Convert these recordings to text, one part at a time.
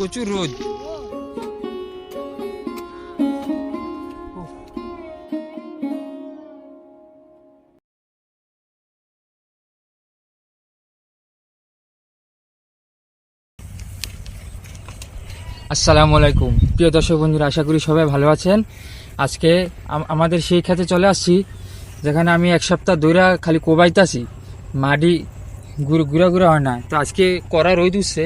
প্রচুর রোদ। আসসালামু আলাইকুম। প্রিয় দর্শক বন্ধুরা, আশা করি সবাই ভালো আছেন। আজকে আমাদের সেই খেতে চলে আসছি, যেখানে আমি এক সপ্তাহ দৈরা খালি কোবাইতে কোবাইতাছি। মাটি গুঁড়ো গুঁড়া গুঁড়া হয় না। তো আজকে কড়া রোদ উঠছে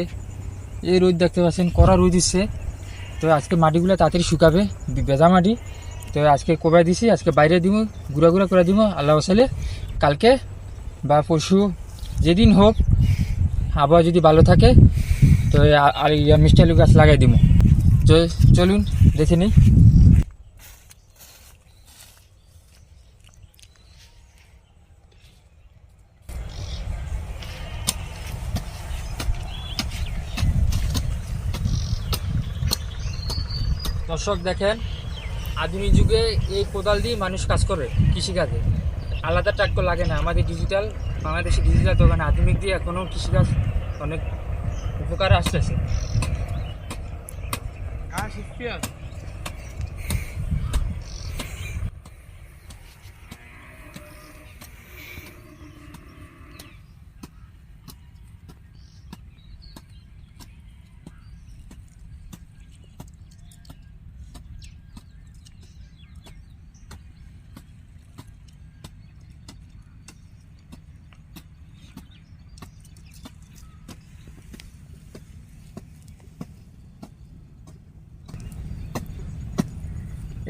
এই রোদ দেখতে পাচ্ছেন, কড়া রোদ দিচ্ছে। তো আজকে মাটিগুলো তাড়াতাড়ি শুকাবে বেজা মাটি। তো আজকে কোবাই দিছি, আজকে বাইরে দিব গুঁড়া গুঁড়া করে দিব আল্লাহ সালে কালকে বা পরশু যেদিন হোক, আবহাওয়া যদি ভালো থাকে, তো আর মিষ্টি আলু গাছ লাগাই দিব তো চলুন, দেখে নিই। দর্শক দেখেন, আধুনিক যুগে এই কোদাল দিয়ে মানুষ কাজ করে কৃষিকাজে। আলাদা ট্রাক্টর লাগে না, আমাদের ডিজিটাল বাংলাদেশে ডিজিটাল দোকানে আধুনিক দিয়ে এখনও কৃষিকাজ অনেক উপকার আসতেছে।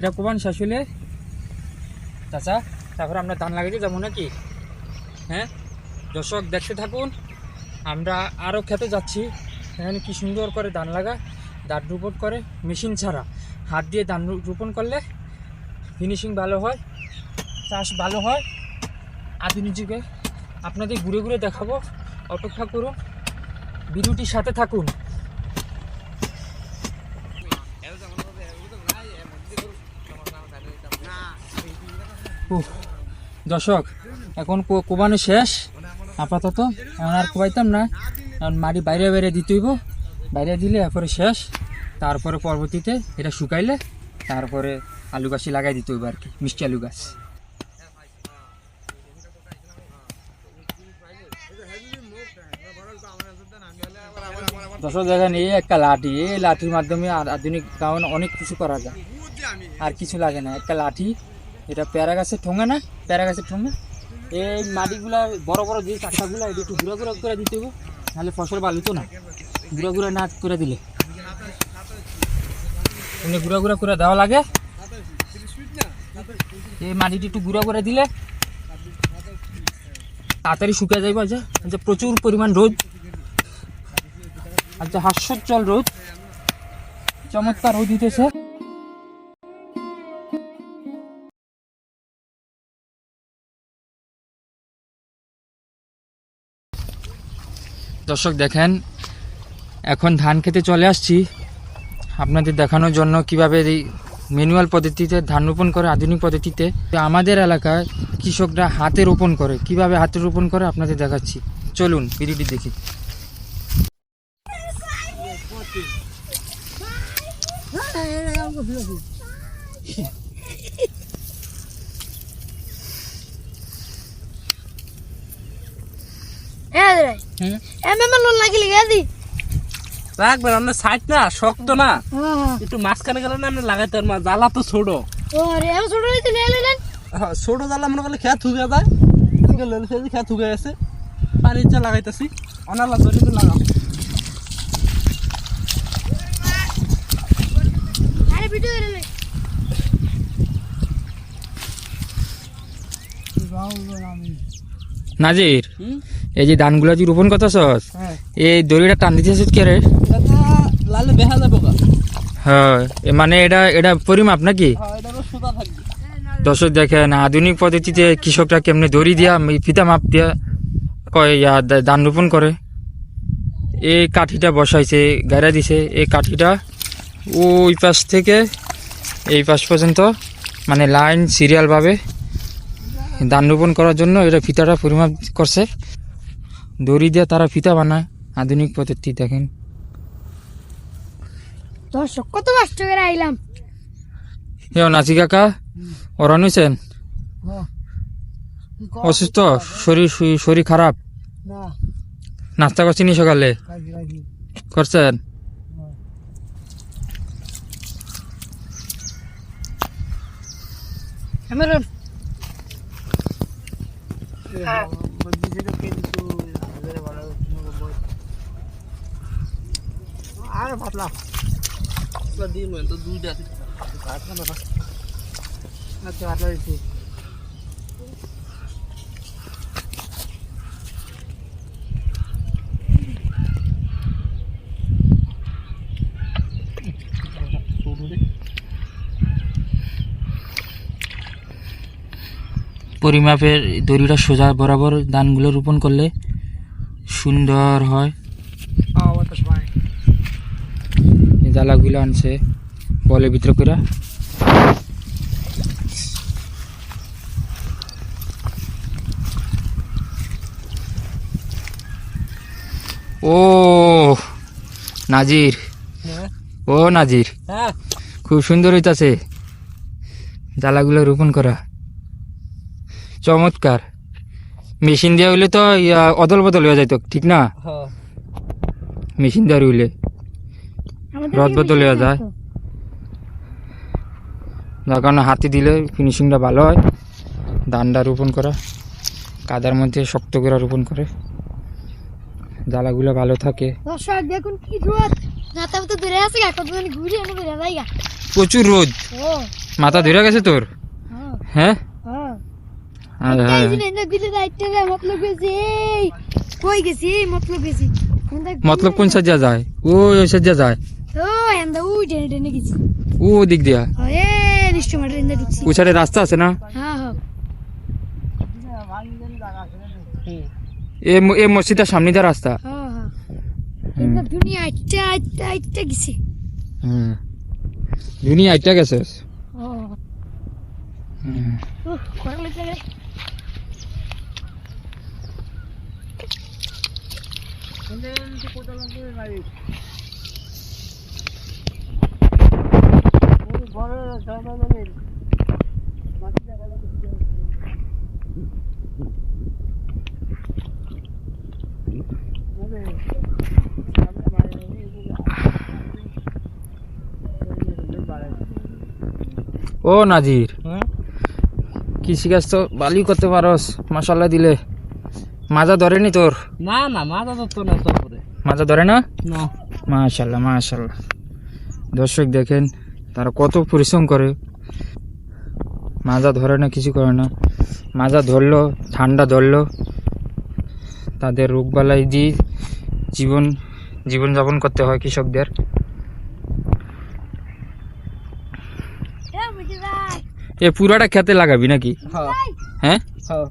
এটা কোবান শাশুলে চাচা, তারপরে আমরা ধান লাগাইতে যাব নাকি? হ্যাঁ? দর্শক, দেখতে থাকুন, আমরা আরও খেতে যাচ্ছি। এখানে কি সুন্দর করে ধান লাগা ধান রোপণ করে, মেশিন ছাড়া। হাত দিয়ে ধান রোপণ করলে ফিনিশিং ভালো হয়, চাষ ভালো হয়। আধুনিক যুগে আপনাদের ঘুরে ঘুরে দেখাবো। অপেক্ষা করুন, ভিডিওটির সাথে থাকুন। দর্শক, এখন কোবানো শেষ। আপাতত এখন আর কোবাইতাম না। এখন মাটি বাইরে বাইরে দিতে হইব। বাইরে দিলে এরপরে শেষ। তারপরে পরবর্তীতে এটা শুকাইলে তারপরে আলু গাছই লাগাই দিতে হইব আর কি, মিষ্টি আলু গাছ। দর্শক, দেখেন এই একটা লাঠি, এই লাঠির মাধ্যমে আধুনিক কারণ অনেক কিছু করা যায়। আর কিছু লাগে না, একটা লাঠি এটা প্যারা গাছের ঠোঙা না? প্যারা গাছের ঠোঙা? এই মাটিগুলা, বড় বড় যে চাকটাগুলো এটা একটু গুঁড়া গুঁড়া করে দিতে হবে, নাহলে ফসল ভালো তো না। গুঁড়া গুঁড়া না করে দিলে। এমনি গুঁড়া গুঁড়া করে দেওয়া লাগে। এই মাটিটি একটু গুঁড়া করে দিলে তাড়াতাড়ি শুকিয়ে যাইব যে। যে প্রচুর পরিমাণ রোদ। আচ্ছা হাস্যোজ্জ্বল রোদ। চমৎকার রোদ দিতেছে দর্শক দেখেন, এখন ধান খেতে চলে আসছি। আপনাদের দেখানোর জন্য কীভাবে এই ম্যানুয়াল পদ্ধতিতে ধান রোপণ করে, আধুনিক পদ্ধতিতে। আমাদের এলাকায় কৃষকরা হাতে রোপণ করে। কীভাবে হাতে রোপণ করে আপনাদের দেখাচ্ছি। চলুন, ভিডিওটি দেখি। হ্যাঁ হুম এম এম লোন লাগিলি গাদি রাখবেন আপনার সাইড না শক্ত না। একটু মাঝখানে গেলে না আপনি লাগাইতে পারবেন জ্বালা তো ছোট। ছোট হইতে নিয়ে এলেন হ্যাঁ, ছোট জ্বালা মনে করলে খেয়া থুকে যায়। লেলে খেয়ে খেয়া থুকে গেছে। পানি ইচ্ছা লাগাইতেছি। অনালা ধরে লাগাও। আরে ভিডিও রে নাজির। হুম? এই যে ধানগুলো যে রোপণ করতেছস হ্যাঁ। এই দড়িটা টান দিতেছিস কে রে? এটা লালে বেহা হ্যাঁ মানে এটা এটা পরিমাপ নাকি? দর্শক দেখেন আধুনিক পদ্ধতিতে কৃষকরা কেমনে দড়ি দিয়া ফিতা মাপ দিয়া কয় ইয়া ধান রোপণ করে? এই কাঠিটা বসাইছে গাড়া দিছে এই কাঠিটা ওই পাশ থেকে এই পাশ পর্যন্ত মানে লাইন সিরিয়ালভাবে ধান রোপণ করার জন্য এটা ফিতাটা পরিমাপ করছে। দড়ি দিয়ে তারা ফিতা বানায়। আধুনিক পদ্ধতি দেখেন। দর্শক কত কষ্ট করে আইলাম। এ নাচি কাকা ওরা নিছেন? অসুস্থ? শরীর শরীর- খারাপ? না। নাস্তা করছিনি সকালে? করছেন? ক্যামেরন। আরে পাতলা। পাতলা দিই তো দুইটা আছে। পাতলা না আচ্ছা পাতলা দিচ্ছি। পরিমাপের দড়িটা সোজা বরাবর ধানগুলো রোপণ করলে সুন্দর হয় বাতাস পায় এই জ্বালাগুলো আনছে বলের ভিতরে করে ও নাজির। হ্যাঁ? ও নাজির হ্যাঁ। খুব সুন্দর হইতাছে। জ্বালাগুলো রোপণ করা। চমৎকার। মেশিন দিয়ে হইলে তো অদল বদল হয়ে যাইতো ঠিক না? হ্যাঁ। মেশিন দিয়ে রইলে। বেশি যায়। যার কারণে হাতে দিলে ফিনিশিংটা ভালো হয়। ধানটা রোপণ করা কাদার মধ্যে শক্ত করে রোপণ করে। জ্বালাগুলো ভালো থাকে। দর্শক দেখুন কি রোদ রাতে তো দূরে আছে গা ঘুরে এনে দূরে যাই প্রচুর রোদ। মাথা ধরে গেছে তোর? হ্যাঁ। হ্যাঁ? হ্যাঁ। মতলব কোন সাজ্জা যায়? ও ওই সাজ্জা যায়। ও এন্দা টেনে টেনে গেছি। ও দিক দিয়া? ও এ নিশ্চয় ঢুকছি। রাস্তা আছে না? হ্যাঁ হ্যাঁ। এ এ মসজিদের সামনে দিয়ে রাস্তা? হ্যাঁ হ্যাঁ এন্দা দুনিয়া আইটা আইটা আইটা গেছি। দুনিয়া আইটা ও হুম। ও নাজির। কৃষিকাজ তো বালি করতে পারস মশালা দিলে। মাজা ধরেনি তোর? না না মাথা ধরতো না তারপরে মাজা ধরে না? না। মাশাল্লাহ মাশাল্লাহ। দর্শক দেখেন তারা কত পরিশ্রম করে। মাজা ধরে না কিছু করে না। মাজা ধরলো ঠান্ডা ধরলো। তাদের রোগবালাই দিয়ে জীবন জীবনযাপন করতে হয় কৃষকদের। এ পুরাটা খেতে লাগাবি নাকি? হ্যাঁ। হ্যাঁ? হ্যাঁ।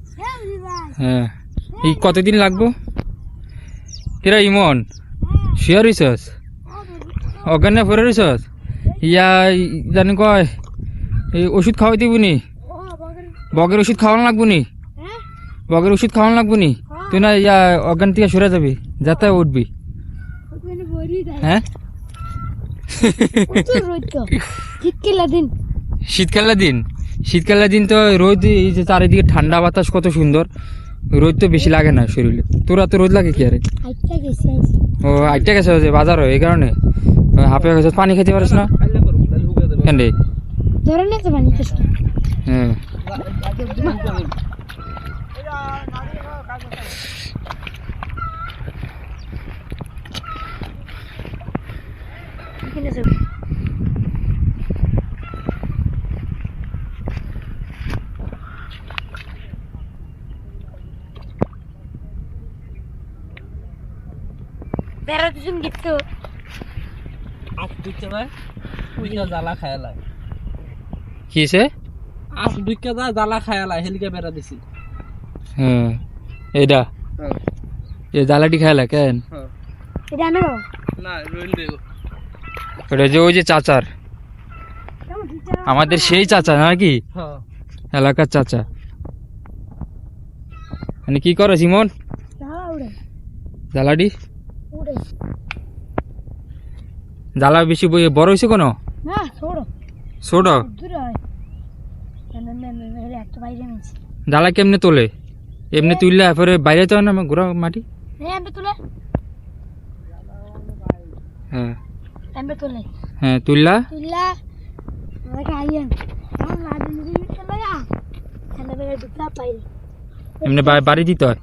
হ্যাঁ। এই কতদিন লাগবো? এরা ইমন শিয়ার হইছস? অজ্ঞান পরে রইছস? ইয়া জানি কয় এই ওষুধ খাওয়াই দিবনি? ও বাগের ওষুধ খাওয়ানো লাগবো নি হ্যাঁ বগের ওষুধ খাওয়ানো লাগবো নি তুই না ইয়া অজ্ঞান থেকে সরে যাবি যাতে উঠবি। হ্যাঁ? কিলা দিন শীতকালের দিন। শীতকালের দিন তো রোদ এই যে চারিদিকে ঠান্ডা বাতাস কত সুন্দর। রোদ তো বেশি লাগে না শরীরে। তোরা তো রোদ লাগে কি আরে? ও আইটা গেছে বাজার এই কারণে? ও, হাঁপে গেছে পানি খেতে পারিস না খাইলে করব তাহলে হুকে দেবে যায় উইকা জ্বালা যায় জ্বালা খায়ালায় হেলিকে বেড়া দিছি। হ্যাঁ এইটা হ্যাঁ। এ জ্বালাটি খাইলা কেন? হ্যাঁ। এটা আনো। না রইল ওটা যে ওই যে চাচার। আমাদের সেই চাচা নাকি হ্যাঁ। এলাকার চাচা। মানে কি করো সিমন? উড়ে। জ্বালা বেশি বই বড় হয়েছে কোনো? না ছোড়ো ছোট? জ্বালা কেমনে তোলে? এমনি তুললে এরপরে বাইরে তো না ঘোরা মাটি? হ্যাঁ হ্যাঁ। হ্যাঁ তুললা? এমনি বাড়ি দিতে হয়।